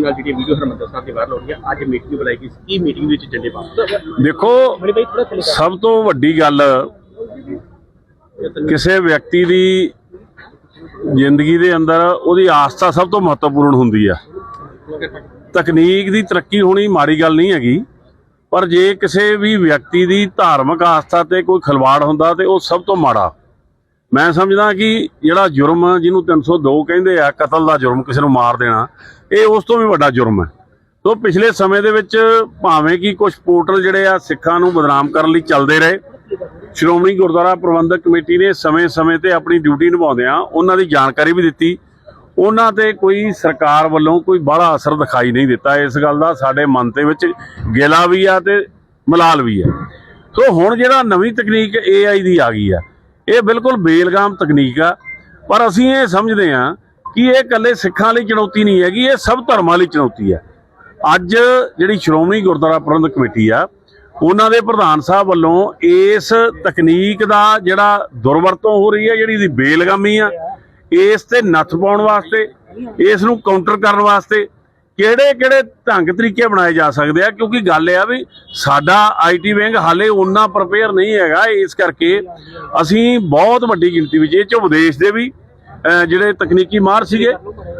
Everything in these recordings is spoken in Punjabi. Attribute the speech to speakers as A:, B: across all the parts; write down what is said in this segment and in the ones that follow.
A: ਨਾਲ ਜਿਹੜੀ ਵੀਡੀਓ ਹਰਮੰਦਰ ਸਾਹਿਬ ਦੀ ਵਾਇਰਲ ਹੋ ਰਹੀ ਹੈ ਅੱਜ ਮੀਟਿੰਗ ਬੁਲਾਈ ਗਈ ਸੀ। ਕੀ ਮੀਟਿੰਗ ਵਿੱਚ ਏਜੰਡੇ ਪਾਸ
B: ਦੇਖੋ ਸਭ ਤੋਂ ਵੱਡੀ ਗੱਲ ਕਿਸੇ ਵਿਅਕਤੀ ਦੀ ਜ਼ਿੰਦਗੀ ਦੇ ਅੰਦਰ ਉਹਦੀ ਆਸਥਾ ਸਭ ਤੋਂ ਮਹੱਤਵਪੂਰਨ ਹੁੰਦੀ ਆ। ਤਕਨੀਕ ਦੀ ਤਰੱਕੀ ਹੋਣੀ ਮਾੜੀ ਗੱਲ ਨਹੀਂ ਹੈਗੀ ਪਰ ਜੇ ਕਿਸੇ ਵੀ ਵਿਅਕਤੀ ਦੀ ਧਾਰਮਿਕ ਆਸਥਾ ਤੇ ਕੋਈ ਖਿਲਵਾੜ ਹੁੰਦਾ ਤੇ ਉਹ ਸਭ ਤੋਂ ਮਾੜਾ। ਮੈਂ ਸਮਝਦਾ ਕਿ ਜਿਹੜਾ ਜੁਰਮ ਜਿਹਨੂੰ 302 ਕਹਿੰਦੇ ਆ, ਕਤਲ ਦਾ ਜੁਰਮ, ਕਿਸੇ ਨੂੰ ਮਾਰ ਦੇਣਾ, ਇਹ ਉਸ ਤੋਂ ਵੀ ਵੱਡਾ ਜੁਰਮ ਹੈ। ਤੋਂ ਪਿਛਲੇ ਸਮੇਂ ਦੇ ਵਿੱਚ ਭਾਵੇਂ ਕਿ ਕੁਝ ਪੋਰਟਲ ਜਿਹੜੇ ਆ, ਸਿੱਖਾਂ ਨੂੰ ਬਦਨਾਮ ਕਰਨ ਲਈ ਚੱਲਦੇ ਰਹੇ। ਸ਼੍ਰੋਮਣੀ ਗੁਰਦੁਆਰਾ ਪ੍ਰਬੰਧਕ ਕਮੇਟੀ ਨੇ ਸਮੇਂ-ਸਮੇਂ ਤੇ ਆਪਣੀ ਡਿਊਟੀ ਨਿਭਾਉਂਦਿਆਂ ਉਹਨਾਂ ਦੀ ਜਾਣਕਾਰੀ ਵੀ ਦਿੱਤੀ। ਉਹਨਾਂ ਤੇ ਕੋਈ ਸਰਕਾਰ ਵੱਲੋਂ ਕੋਈ ਬੜਾ ਅਸਰ ਦਿਖਾਈ ਨਹੀਂ ਦਿੱਤਾ। ਇਸ ਗੱਲ ਦਾ ਸਾਡੇ ਮਨ ਦੇ ਵਿੱਚ ਗਿਲਾ ਵੀ ਆ ਤੇ ਮਲਾਲ ਵੀ ਆ। ਸੋ ਹੁਣ ਜਿਹੜਾ ਨਵੀਂ ਤਕਨੀਕ AI ਦੀ ਆ ਗਈ ਆ ਇਹ ਬਿਲਕੁਲ ਬੇਲਗਾਮ ਤਕਨੀਕ ਆ, ਪਰ ਅਸੀਂ ਇਹ ਸਮਝਦੇ ਆ ਕਿ ਇਹ ਇਕੱਲੇ ਸਿੱਖਾਂ ਲਈ ਚੁਣੌਤੀ ਨਹੀਂ ਹੈਗੀ, ਇਹ ਸਭ ਧਰਮਾਂ ਲਈ ਚੁਣੌਤੀ ਆ। ਅੱਜ ਜਿਹੜੀ ਸ਼੍ਰੋਮਣੀ ਗੁਰਦੁਆਰਾ ਪ੍ਰਬੰਧਕ ਕਮੇਟੀ ਆ, ਉਹਨਾਂ ਦੇ ਪ੍ਰਧਾਨ ਸਾਹਿਬ ਵੱਲੋਂ ਇਸ ਤਕਨੀਕ ਦਾ ਜਿਹੜਾ ਦੁਰਵਰਤੋਂ ਹੋ ਰਹੀ ਹੈ ਜਿਹੜੀ ਦੀ ਬੇਲਗਾਮੀ ਆ, ਇਸ ਤੇ ਨੱਥ ਪਾਉਣ ਵਾਸਤੇ, ਇਸ ਨੂੰ ਕਾਊਂਟਰ ਕਰਨ ਵਾਸਤੇ ਕਿਹੜੇ ਕਿਹੜੇ ਢੰਗ ਤਰੀਕੇ ਬਣਾਏ ਜਾ ਸਕਦੇ ਆ? ਕਿਉਂਕਿ ਗੱਲ ਇਹ ਆ ਵੀ ਸਾਡਾ ਆਈਟੀ ਵਿੰਗ ਹਾਲੇ ਉਹਨਾਂ ਪ੍ਰਪੇਅਰ ਨਹੀਂ ਹੈਗਾ ਇਸ ਕਰਕੇ ਅਸੀਂ ਬਹੁਤ ਵੱਡੀ ਗਿਣਤੀ ਵਿੱਚ, ਇਹ ਚ ਵਿਦੇਸ਼ ਦੇ ਵੀ ਜਿਹੜੇ ਤਕਨੀਕੀ ਮਾਹਰ ਸੀਗੇ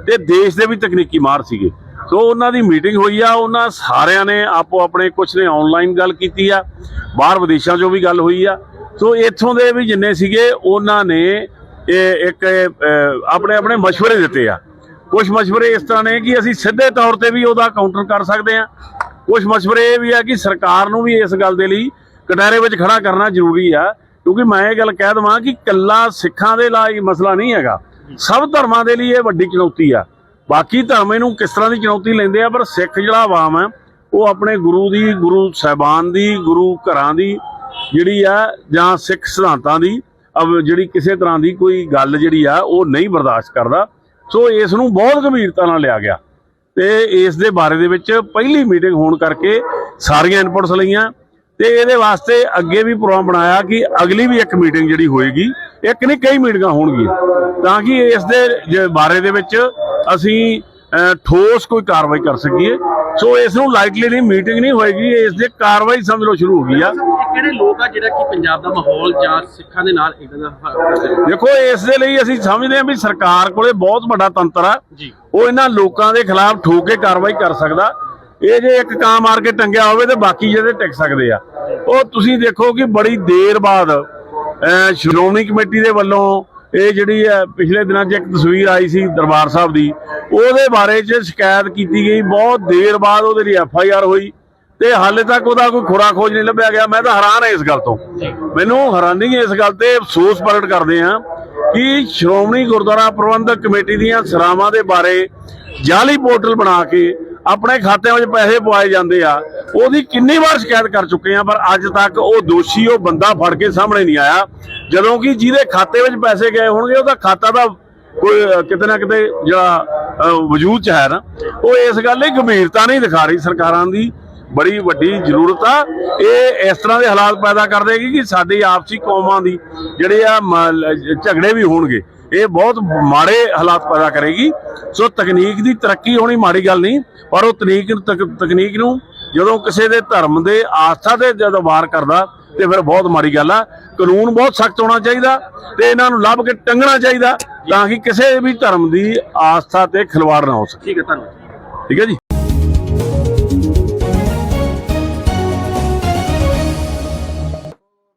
B: ਤੇ ਦੇਸ਼ ਦੇ ਵੀ ਤਕਨੀਕੀ ਮਾਹਰ ਸੀਗੇ। ਸੋ ਉਹਨਾਂ ਦੀ ਮੀਟਿੰਗ ਹੋਈ ਆ, ਉਹਨਾਂ ਸਾਰਿਆਂ ਨੇ ਆਪੋ ਆਪਣੇ ਕੁਝ ਨੇ ਆਨਲਾਈਨ ਗੱਲ ਕੀਤੀ ਆ, ਬਾਹਰ ਵਿਦੇਸ਼ਾਂ 'ਚੋਂ ਵੀ ਗੱਲ ਹੋਈ ਆ। ਸੋ ਇੱਥੋਂ ਦੇ ਵੀ ਜਿੰਨੇ ਸੀਗੇ, ਉਹਨਾਂ ਨੇ ਇਹ ਇੱਕ ਆਪਣੇ ਆਪਣੇ ਮਸ਼ਵਰੇ ਦਿੱਤੇ ਆ। ਕੁਝ ਮਸ਼ਵਰੇ ਇਸ ਤਰ੍ਹਾਂ ਨੇ ਕਿ ਅਸੀਂ ਸਿੱਧੇ ਤੌਰ ਤੇ ਵੀ ਉਹਦਾ ਕਾਊਂਟਰ ਕਰ ਸਕਦੇ ਹਾਂ। ਕੁਝ ਮਸ਼ਵਰੇ ਇਹ ਵੀ ਆ ਕਿ ਸਰਕਾਰ ਨੂੰ ਵੀ ਇਸ ਗੱਲ ਦੇ ਲਈ ਕਟਾਰੇ ਵਿੱਚ ਖੜਾ ਕਰਨਾ ਜ਼ਰੂਰੀ ਆ, ਕਿਉਂਕਿ ਮੈਂ ਇਹ ਗੱਲ ਕਹਿ ਦਵਾਂ ਕਿ ਕੱਲਾ ਸਿੱਖਾਂ ਦੇ ਲਈ ਮਸਲਾ ਨਹੀਂ ਹੈਗਾ। ਸਭ ਧਰਮਾਂ ਦੇ ਲਈ ਇਹ ਵੱਡੀ ਚੁਣੌਤੀ ਆ। ਬਾਕੀ ਧਰਮ ਇਹਨੂੰ ਕਿਸ ਤਰ੍ਹਾਂ ਦੀ ਚੁਣੌਤੀ ਲੈਂਦੇ ਆ, ਪਰ ਸਿੱਖ ਜਿਹੜਾ ਆਵਾਮ ਹੈ, ਉਹ ਆਪਣੇ ਗੁਰੂ ਦੀ, ਗੁਰੂ ਸਾਹਿਬਾਨ ਦੀ, ਗੁਰੂ ਘਰਾਂ ਦੀ ਜਿਹੜੀ ਆ, ਜਾਂ ਸਿੱਖ ਸਿਧਾਂਤਾਂ ਦੀ ਜਿਹੜੀ ਕਿਸੇ ਤਰ੍ਹਾਂ ਦੀ ਕੋਈ ਗੱਲ ਜਿਹੜੀ ਆ, ਉਹ ਨਹੀਂ ਬਰਦਾਸ਼ਤ ਕਰਦਾ। ਸੋ ਇਸ ਨੂੰ ਬਹੁਤ ਗੰਭੀਰਤਾ ਨਾਲ ਲਿਆ ਗਿਆ ਤੇ ਇਸ ਦੇ ਬਾਰੇ ਦੇ ਵਿੱਚ ਪਹਿਲੀ ਮੀਟਿੰਗ ਹੋਣ ਕਰਕੇ ਸਾਰੀਆਂ ਇਨਪੁਟਸ ਲਈਆਂ ਤੇ ਇਹਦੇ ਵਾਸਤੇ ਅੱਗੇ ਵੀ ਪ੍ਰੋਗਰਾਮ ਬਣਾਇਆ ਕਿ ਅਗਲੀ ਵੀ ਇੱਕ ਮੀਟਿੰਗ ਜਿਹੜੀ ਹੋਏਗੀ, ਇੱਕ ਨਹੀਂ ਕਈ ਮੀਟਿੰਗਾਂ ਹੋਣਗੀਆਂ। ਤਾਂ ਕਿ ਇਸ ਦੇ ਬਾਰੇ ਦੇ ਵਿੱਚ ਅਸੀਂ ਠੋਸ ਕੋਈ ਕਾਰਵਾਈ ਕਰ ਸਕੀਏ। ਸੋ ਇਸ ਨੂੰ ਲਾਈਟਲੀ ਨਹੀਂ ਮੀਟਿੰਗ ਨਹੀਂ ਹੋਏਗੀ ਇਸ ਦੇ ਕਾਰਵਾਈ ਸਮਝ ਲਓ ਸ਼ੁਰੂ ਹੋ ਗਈ ਆ।
A: ਕਿਹੜੇ ਲੋਕ ਆ ਜਿਹੜਾ ਕਿ ਪੰਜਾਬ ਦਾ ਮਾਹੌਲ ਜਾਂ ਸਿੱਖਾਂ ਦੇ ਨਾਲ ਇਦਾਂ ਦਾ
B: ਦੇਖੋ ਇਸ ਦੇ ਲਈ ਅਸੀਂ ਸਮਝਦੇ ਹਾਂ ਵੀ ਸਰਕਾਰ ਕੋਲੇ ਬਹੁਤ ਵੱਡਾ ਤੰਤਰ ਆ। ਉਹ ਇਹਨਾਂ ਲੋਕਾਂ ਦੇ ਖਿਲਾਫ ਠੋਕ ਕੇ ਕਾਰਵਾਈ ਕਰ ਸਕਦਾ। ਇਹ ਜੇ ਇੱਕ ਕਾਂ ਮਾਰ ਕੇ ਟੰਗਿਆ ਹੋਵੇ ਤੇ ਬਾਕੀ ਜਿਹਦੇ ਟਿਕ ਸਕਦੇ ਆ। ਉਹ ਤੁਸੀਂ ਦੇਖੋ ਕਿ ਬੜੀ ਦੇਰ ਬਾਅਦ ਸ਼੍ਰੋਮਣੀ ਕਮੇਟੀ ਦੇ ਵੱਲੋਂ ਇਹ ਜਿਹੜੀ ਹੈ, ਪਿਛਲੇ ਦਿਨਾਂ 'ਚ ਇੱਕ ਤਸਵੀਰ ਆਈ ਸੀ ਦਰਬਾਰ ਸਾਹਿਬ ਦੀ। ਉਹਦੇ ਬਾਰੇ 'ਚ ਸ਼ਿਕਾਇਤ ਕੀਤੀ ਗਈ। ਬਹੁਤ ਦੇਰ ਬਾਅਦ ਉਹਦੇ ਲਈ ਐਫ ਆਈ ਆਰ ਹੋਈ ਤੇ ਹਾਲੇ ਤੱਕ ਉਹਦਾ ਕੋਈ ਖੁਰਾ ਖੋਜ ਨਹੀਂ ਲੱਭਿਆ ਗਿਆ। ਮੈਂ ਤਾਂ ਹੈਰਾਨ ਹਾਂ ਇਸ ਗੱਲ ਤੋਂ। ਮੈਨੂੰ ਹੈਰਾਨੀ ਹੈ ਇਸ ਗੱਲ ਤੇ ਅਫਸੋਸ ਪ੍ਰਗਟ ਕਰਦੇ ਹਾਂ ਕਿ ਸ਼੍ਰੋਮਣੀ ਗੁਰਦੁਆਰਾ ਪ੍ਰਬੰਧਕ ਕਮੇਟੀ ਦੀਆਂ ਸਰਾਵਾਂ ਦੇ ਬਾਰੇ ਜਾਲੀ ਪੋਰਟਲ ਬਣਾ ਕੇ ਆਪਣੇ ਖਾਤਿਆਂ ਵਿੱਚ ਪੈਸੇ ਪਵਾਏ ਜਾਂਦੇ ਆ। ਉਹਦੀ ਕਿੰਨੀ ਵਾਰ ਸ਼ਿਕਾਇਤ ਕਰ ਚੁੱਕੇ ਆ, ਪਰ ਅੱਜ ਤੱਕ ਉਹ ਦੋਸ਼ੀ, ਉਹ ਬੰਦਾ ਫੜ ਕੇ ਸਾਹਮਣੇ ਨਹੀਂ ਆਇਆ। ਜਦੋਂ ਕਿ ਜਿਹਦੇ ਖਾਤੇ ਵਿੱਚ ਪੈਸੇ ਗਏ ਹੋਣਗੇ, ਉਹਦਾ ਖਾਤਾ ਦਾ ਕੋਈ ਕਿਤੇ ਨਾ ਕਿਤੇ ਜਿਹੜਾ ਵਜੂਦ ਚ ਹੈ ਨਾ। ਉਹ ਇਸ ਗੱਲ ਲਈ ਗੰਭੀਰਤਾ ਨਹੀਂ ਦਿਖਾ ਰਹੀ ਸਰਕਾਰਾਂ ਦੀ। ਬੜੀ ਵੱਡੀ ਜ਼ਰੂਰਤ ਆ। ਇਹ ਇਸ ਤਰ੍ਹਾਂ ਦੇ ਹਾਲਾਤ ਪੈਦਾ ਕਰ ਦੇਗੀ ਕਿ ਸਾਡੀ ਆਪਸੀ ਕੌਮਾਂ ਦੀ ਜਿਹੜੇ ਆ ਝਗੜੇ ਵੀ ਹੋਣਗੇ। ਇਹ ਬਹੁਤ ਮਾੜੇ ਹਾਲਾਤ ਪੈਦਾ ਕਰੇਗੀ। ਸੋ ਤਕਨੀਕ ਦੀ ਤਰੱਕੀ ਹੋਣੀ ਮਾੜੀ ਗੱਲ ਨਹੀਂ ਪਰ ਉਹ ਤਕਨੀਕ ਤਕ- ਤਕਨੀਕ ਨੂੰ ਜਦੋਂ ਕਿਸੇ ਦੇ ਧਰਮ ਦੇ ਆਸਥਾ ਤੇ ਜਦੋਂ ਵਾਰ ਕਰਦਾ ਤੇ ਫਿਰ ਬਹੁਤ ਮਾੜੀ ਗੱਲ ਆ। ਕਾਨੂੰਨ ਬਹੁਤ ਸਖਤ ਹੋਣਾ ਚਾਹੀਦਾ ਤੇ ਇਹਨਾਂ ਨੂੰ ਲੱਭ ਕੇ ਟੰਗਣਾ ਚਾਹੀਦਾ ਤਾਂ ਕਿ ਕਿਸੇ ਵੀ ਧਰਮ ਦੀ ਆਸਥਾ ਤੇ ਖਿਲਵਾੜ ਨਾ ਹੋ ਸਕੇ।
A: ਠੀਕ ਹੈ ਧੰਨਵਾਦ।
B: ਠੀਕ ਹੈ ਜੀ?